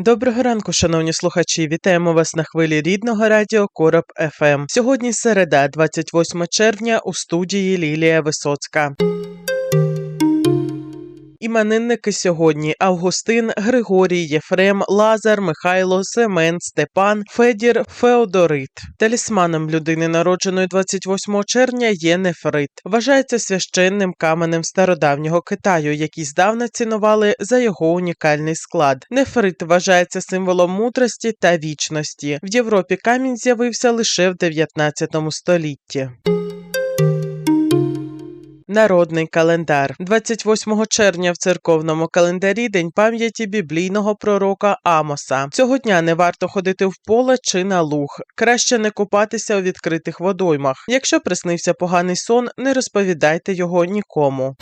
Доброго ранку, шановні слухачі. Вітаємо вас на хвилі рідного радіо Короб ФМ. Сьогодні середа, 28 червня, у студії Лілія Висоцька. Іменинники сьогодні Августин, Григорій, Єфрем, Лазар, Михайло, Семен, Степан, Федір, Феодорит. Талісманом людини, народженої 28 червня, є нефрит. Вважається священним каменем стародавнього Китаю, який здавна цінували за його унікальний склад. Нефрит вважається символом мудрості та вічності. В Європі камінь з'явився лише в 19 столітті. Народний календар 28 червня в церковному календарі день пам'яті біблійного пророка Амоса. Цього дня не варто ходити в поле чи на луг. Краще не купатися у відкритих водоймах. Якщо приснився поганий сон, не розповідайте його нікому.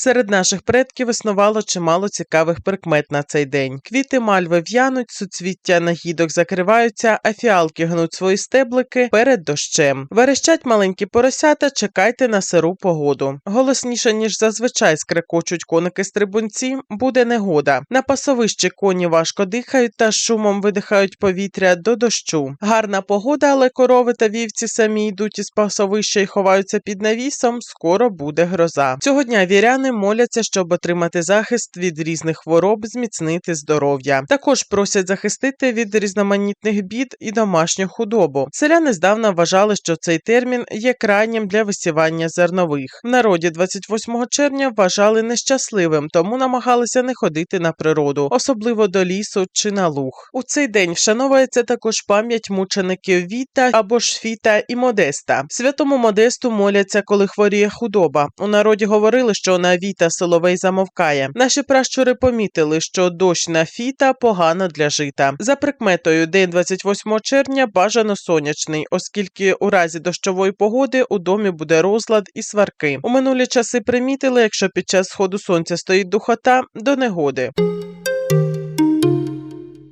Серед наших предків існувало чимало цікавих прикмет на цей день. Квіти мальви в'януть, суцвіття нагідок закриваються, а фіалки гнуть свої стеблики перед дощем. Верещать маленькі поросята, чекайте на сиру погоду. Голосніше, ніж зазвичай скрекочуть коники-стрибунці, буде негода. На пасовищі коні важко дихають та шумом видихають повітря до дощу. Гарна погода, але корови та вівці самі йдуть із пасовища і ховаються під навісом. Скоро буде гроза. Цього дня віряни моляться, щоб отримати захист від різних хвороб, зміцнити здоров'я. Також просять захистити від різноманітних бід і домашню худобу. Селяни здавна вважали, що цей термін є крайнім для висівання зернових. В народі 28 червня вважали нещасливим, тому намагалися не ходити на природу, особливо до лісу чи на луг. У цей день вшановується також пам'ять мучеників Віта або ж Фіта і Модеста. Святому Модесту моляться, коли хворіє худоба. У народі говорили, що на Віта Соловей замовкає. Наші пращури помітили, що дощ на Фіта погано для жита. За прикметою, день 28 червня бажано сонячний, оскільки у разі дощової погоди у домі буде розлад і сварки. У минулі часи примітили, якщо під час сходу сонця стоїть духота, до негоди.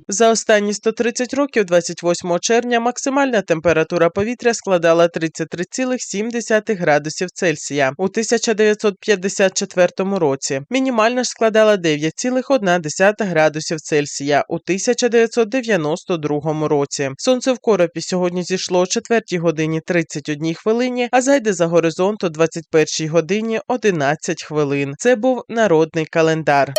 За останні 130 років, 28 червня, максимальна температура повітря складала 33,7 градусів Цельсія у 1954 році. Мінімальна ж складала 9,1 градусів Цельсія у 1992 році. Сонце в коропі сьогодні зійшло о 4 годині 31 хвилині, а зайде за горизонт о 21 годині 11 хвилин. Це був народний календар.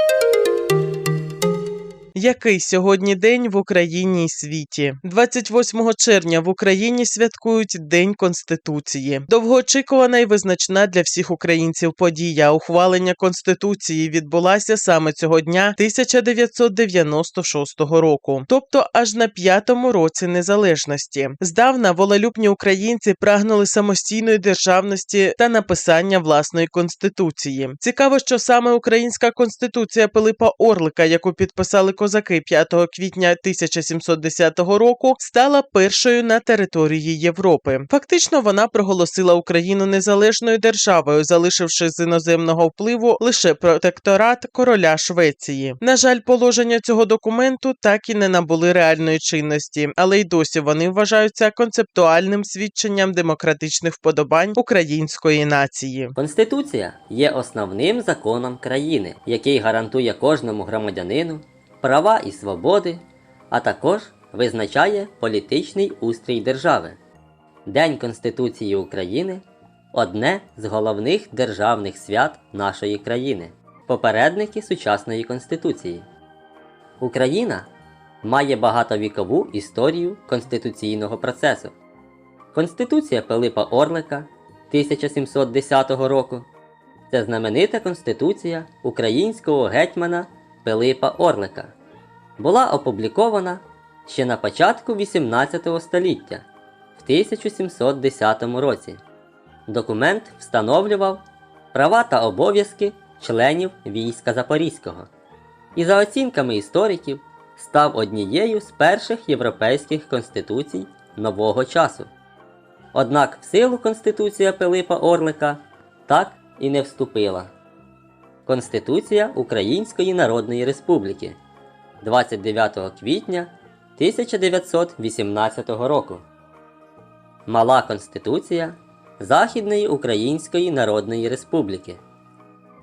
Який сьогодні день в Україні і світі? 28 червня в Україні святкують День Конституції. Довгоочікувана і визначна для всіх українців подія. Ухвалення Конституції відбулася саме цього дня 1996 року, тобто аж на п'ятому році незалежності. Здавна волелюбні українці прагнули самостійної державності та написання власної конституції. Цікаво, що саме українська конституція Пилипа Орлика, яку підписали козаки 5 квітня 1710 року, стала першою на території Європи. Фактично, вона проголосила Україну незалежною державою, залишивши з іноземного впливу лише протекторат короля Швеції. На жаль, положення цього документу так і не набули реальної чинності, але й досі вони вважаються концептуальним свідченням демократичних вподобань української нації. Конституція є основним законом країни, який гарантує кожному громадянину права і свободи, а також визначає політичний устрій держави. День Конституції України одне з головних державних свят нашої країни, попередники сучасної Конституції. Україна має багатовікову історію конституційного процесу. Конституція Пилипа Орлика 1710 року це знаменита конституція українського гетьмана Пилипа Орлика. Була опублікована ще на початку 18 століття в 1710 році. Документ встановлював права та обов'язки членів війська Запорізького і, за оцінками істориків, став однією з перших європейських конституцій нового часу. Однак в силу Конституція Пилипа Орлика так і не вступила. Конституція Української Народної Республіки 29 квітня 1918 року. Мала Конституція Західної Української Народної Республіки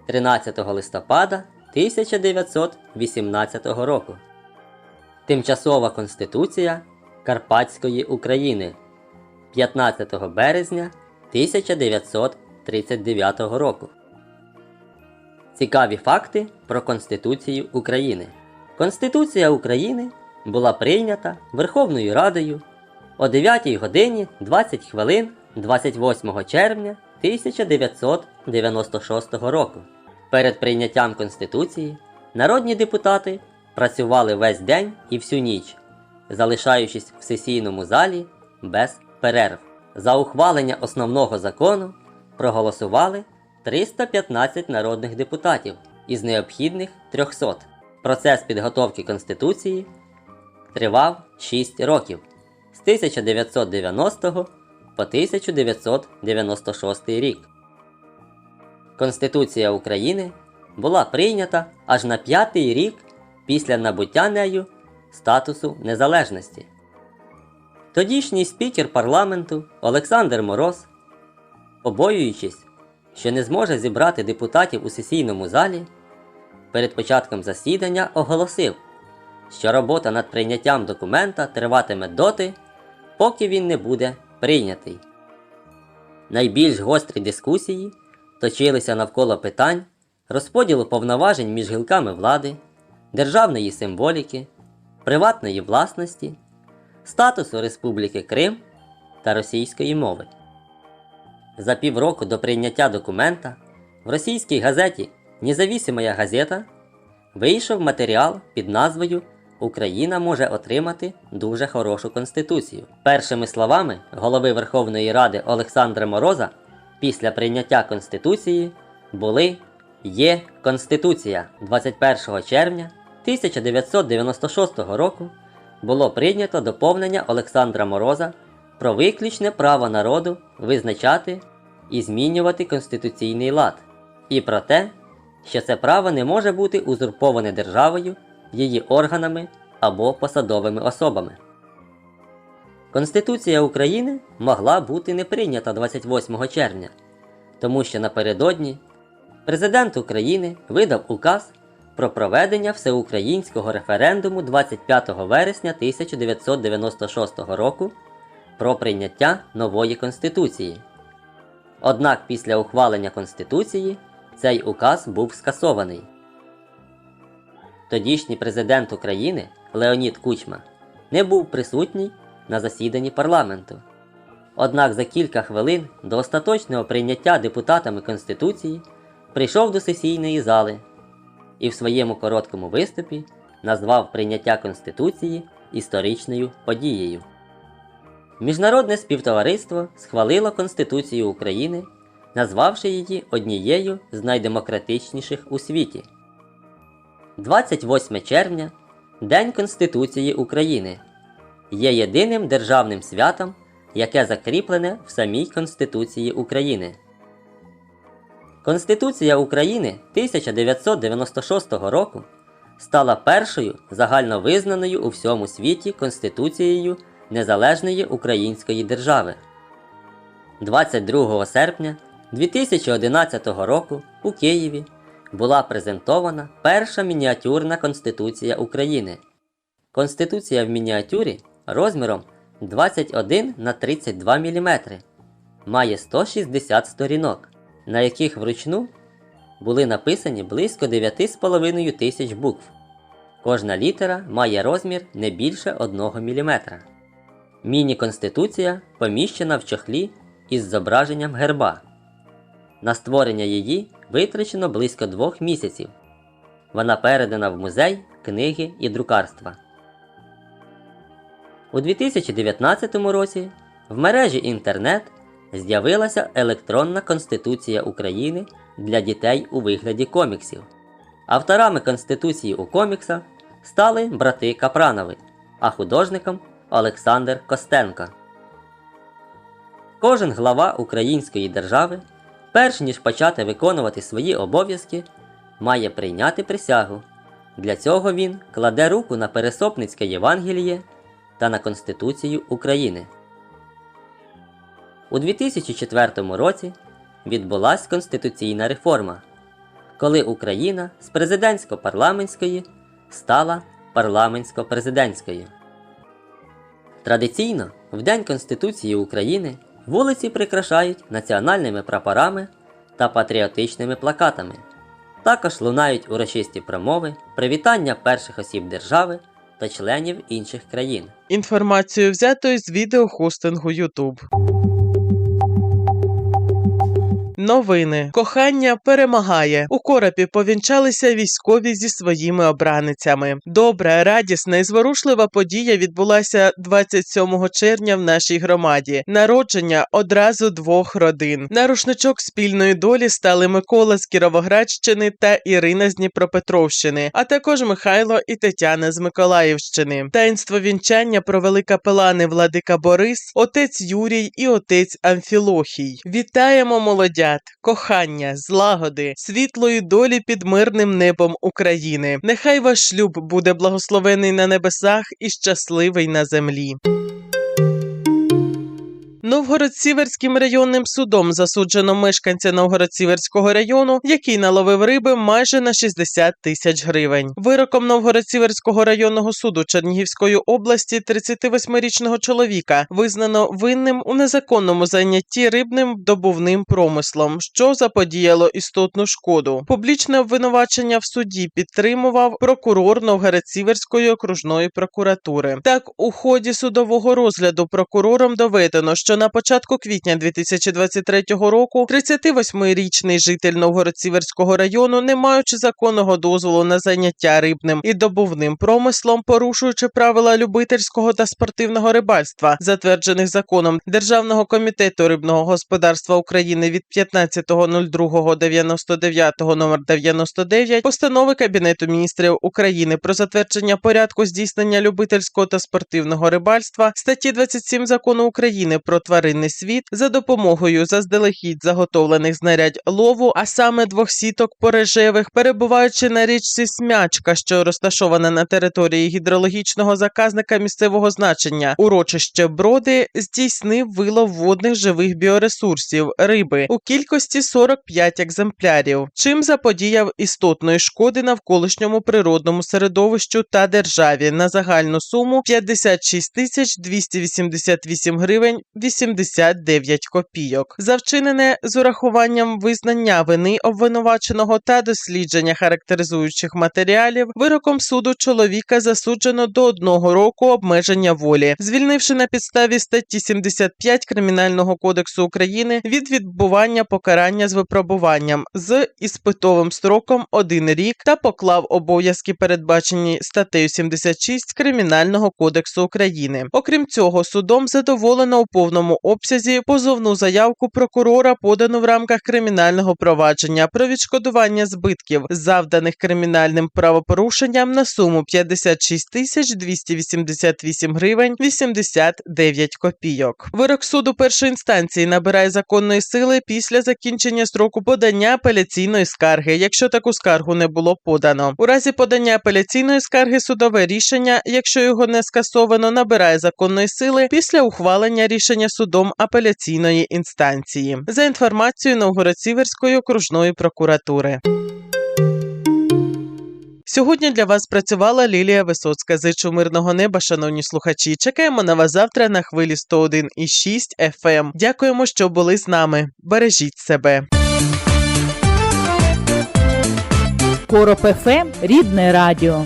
13 листопада 1918 року. Тимчасова Конституція Карпатської України 15 березня 1939 року. Цікаві факти про Конституцію України. Конституція України була прийнята Верховною Радою о 9 годині 20 хвилин 28 червня 1996 року. Перед прийняттям Конституції народні депутати працювали весь день і всю ніч, залишаючись в сесійному залі без перерв. За ухвалення основного закону проголосували 315 народних депутатів із необхідних 300. Процес підготовки Конституції тривав 6 років з 1990 по 1996 рік. Конституція України була прийнята аж на п'ятий рік після набуття нею статусу незалежності. Тодішній спікер парламенту Олександр Мороз, побоюючись, що не зможе зібрати депутатів у сесійному залі, перед початком засідання оголосив, що робота над прийняттям документа триватиме доти, поки він не буде прийнятий. Найбільш гострі дискусії точилися навколо питань розподілу повноважень між гілками влади, державної символіки, приватної власності, статусу Республіки Крим та російської мови. За півроку до прийняття документа в російській газеті Независимая газета вийшов матеріал під назвою Україна може отримати дуже хорошу конституцію. Першими словами голови Верховної Ради Олександра Мороза після прийняття Конституції були Є Конституція 21 червня 1996 року було прийнято доповнення Олександра Мороза про виключне право народу визначати і змінювати конституційний лад, і про те, що це право не може бути узурповане державою, її органами або посадовими особами. Конституція України могла бути не прийнята 28 червня, тому що напередодні президент України видав указ про проведення всеукраїнського референдуму 25 вересня 1996 року про прийняття нової Конституції. Однак після ухвалення Конституції цей указ був скасований. Тодішній президент України Леонід Кучма не був присутній на засіданні парламенту. Однак за кілька хвилин до остаточного прийняття депутатами Конституції прийшов до сесійної зали і в своєму короткому виступі назвав прийняття Конституції історичною подією. Міжнародне співтовариство схвалило Конституцію України, назвавши її однією з найдемократичніших у світі. 28 червня День Конституції України є єдиним державним святом, яке закріплене в самій Конституції України. Конституція України 1996 року стала першою загальновизнаною у всьому світі Конституцією Незалежної Української держави. 22 серпня 2011 року у Києві була презентована перша мініатюрна Конституція України. Конституція в мініатюрі розміром 21 на 32 мм має 160 сторінок, на яких вручну були написані близько 9,5 тисяч букв. Кожна літера має розмір не більше 1 мм. Міні-конституція поміщена в чохлі із зображенням герба. На створення її витрачено близько двох місяців. Вона передана в музей, книги і друкарства. У 2019 році в мережі інтернет з'явилася електронна Конституція України для дітей у вигляді коміксів. Авторами Конституції у коміксах стали брати Капранови, а художником Олександр Костенко. Кожен глава української держави, перш ніж почати виконувати свої обов'язки, має прийняти присягу. Для цього він кладе руку на Пересопницьке Євангеліє та на Конституцію України. У 2004 році відбулася конституційна реформа, коли Україна з президентсько-парламентської стала парламентсько-президентською. Традиційно в День Конституції України вулиці прикрашають національними прапорами та патріотичними плакатами. Також лунають урочисті промови, привітання перших осіб держави та членів інших країн. Інформацію взято із відеохостингу YouTube. Новини кохання перемагає. У коропі повінчалися військові зі своїми обраницями. Добра, радісна і зворушлива подія відбулася 27 червня в нашій громаді. Народження одразу двох родин. На рушничок спільної долі стали Микола з Кіровоградщини та Ірина з Дніпропетровщини, а також Михайло і Тетяна з Миколаївщини. Таїнство вінчання провели капелани Владика Борис, отець Юрій і отець Амфілохій. Вітаємо молодят, кохання, злагоди, світлої долі під мирним небом України. Нехай ваш шлюб буде благословений на небесах і щасливий на землі. Новгород-Сіверським районним судом засуджено мешканця Новгород-Сіверського району, який наловив риби майже на 60 тисяч гривень. Вироком Новгород-Сіверського районного суду Чернігівської області 38-річного чоловіка визнано винним у незаконному зайнятті рибним добувним промислом, що заподіяло істотну шкоду. Публічне обвинувачення в суді підтримував прокурор Новгород-Сіверської окружної прокуратури. Так, у ході судового розгляду прокурором доведено, що на початку квітня 2023 року 38-річний житель Новгород-Сіверського району, не маючи законного дозволу на заняття рибним і добувним промислом, порушуючи правила любительського та спортивного рибальства, затверджених законом Державного комітету рибного господарства України від 15.02.99 номер 99 постанови Кабінету міністрів України про затвердження порядку здійснення любительського та спортивного рибальства, статті 27 закону України про тваринний світ за допомогою заздалегідь заготовлених знарядь лову, а саме двох сіток порежевих, перебуваючи на річці Смячка, що розташована на території гідрологічного заказника місцевого значення, урочище Броди здійснив вилов водних живих біоресурсів риби у кількості 45 екземплярів, чим заподіяв істотної шкоди навколишньому природному середовищу та державі. На загальну суму 56 тисяч 288 гривень 89 копійок. За вчинене з урахуванням визнання вини обвинуваченого та дослідження характеризуючих матеріалів, вироком суду чоловіка засуджено до одного року обмеження волі, звільнивши на підставі статті 75 Кримінального кодексу України від відбування покарання з випробуванням з іспитовим строком один рік та поклав обов'язки, передбачені статтею 76 Кримінального кодексу України. Окрім цього, судом задоволено у повному обсязі позовну заявку прокурора, подану в рамках кримінального провадження про відшкодування збитків, завданих кримінальним правопорушенням на суму 56 тисяч 288 гривень 89 копійок. Вирок суду першої інстанції набирає законної сили після закінчення строку подання апеляційної скарги, якщо таку скаргу не було подано. У разі подання апеляційної скарги судове рішення, якщо його не скасовано, набирає законної сили після ухвалення рішення судом апеляційної інстанції. За інформацією Новгород-Сіверської окружної прокуратури. Сьогодні для вас працювала Лілія Висоцька. Зичу мирного неба, шановні слухачі. Чекаємо на вас завтра на хвилі 101,6 FM. Дякуємо, що були з нами. Бережіть себе. Короб ФМ – рідне радіо.